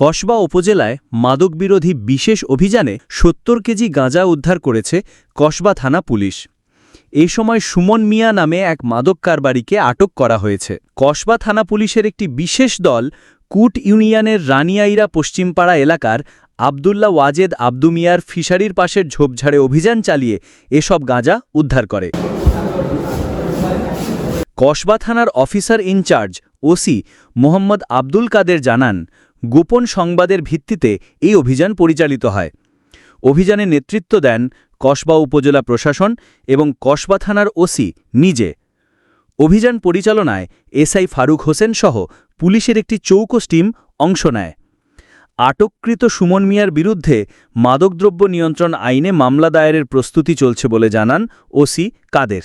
কসবা উপজেলায় মাদক বিরোধী বিশেষ অভিযানে সত্তর কেজি গাঁজা উদ্ধার করেছে কসবা থানা পুলিশ। এ সময় সুমন মিয়া নামে এক মাদক কারবারিকে আটক করা হয়েছে। কসবা থানা পুলিশের একটি বিশেষ দল কুট ইউনিয়নের রানিয়াইরা পশ্চিমপাড়া এলাকার আবদুল্লা ওয়াজেদ আব্দু মিয়ার ফিশারির পাশের ঝোপঝাড়ে অভিযান চালিয়ে এসব গাঁজা উদ্ধার করে। কসবা থানার officer incharge OC Mohammad Abdul Kader জানান গোপন সংবাদের ভিত্তিতে এই অভিযান পরিচালিত হয় অভিযানে নেতৃত্ব দেন কসবা উপজেলা প্রশাসন এবং কসবা থানার ওসি নিজে অভিযান পরিচালনায় এসআই ফারুক হোসেন সহ পুলিশের একটি চৌকস টিম অংশ নেয় আটককৃত সুমন মিয়ার বিরুদ্ধে মাদকদ্রব্য নিয়ন্ত্রণ আইনে মামলা দায়েরের প্রস্তুতি চলছে বলে জানান ওসি কাদের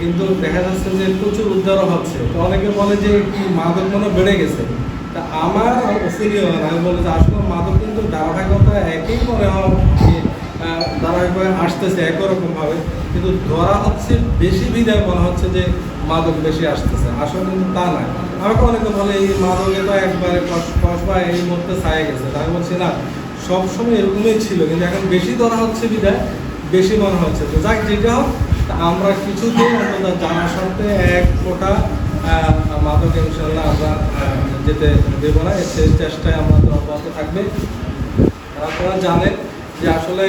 কিন্তু দেখা যাচ্ছে যে প্রচুর উদ্ধারও হচ্ছে। তো অনেকে বলে যে কি মাদক মনে বেড়ে গেছে। তা আমার ওপিনিয়ন আমি বলি যে আসলে মাদক কিন্তু ধারাবাহিকতা একই মনে হয় যে, আহ, ধারাবাহিকভাবে আসতেছে একরকমভাবে কিন্তু ধরা হচ্ছে বেশি বিদায় মনে হচ্ছে যে মাদক বেশি আসতেছে। আসলে কিন্তু তা না। আমাকে অনেকে বলে এই মাদকে তো একবারে কস- কসবা এই মধ্যে ছায়া গেছে। তাই বলছি না সবসময় এরকমই ছিল। কিন্তু এখন বেশি ধরা হচ্ছে বিদায় বেশি মনে হচ্ছে। তো যাক যেটা হোক আমরা কিছুদিন অন্তত জানার সাথে এক ফোটা মাদক ইনশাল্লাহ আমরা যেতে দেবো না। সেই চেষ্টায় আমাদের অব্যাহত থাকবে। আপনারা জানেন যে আসলে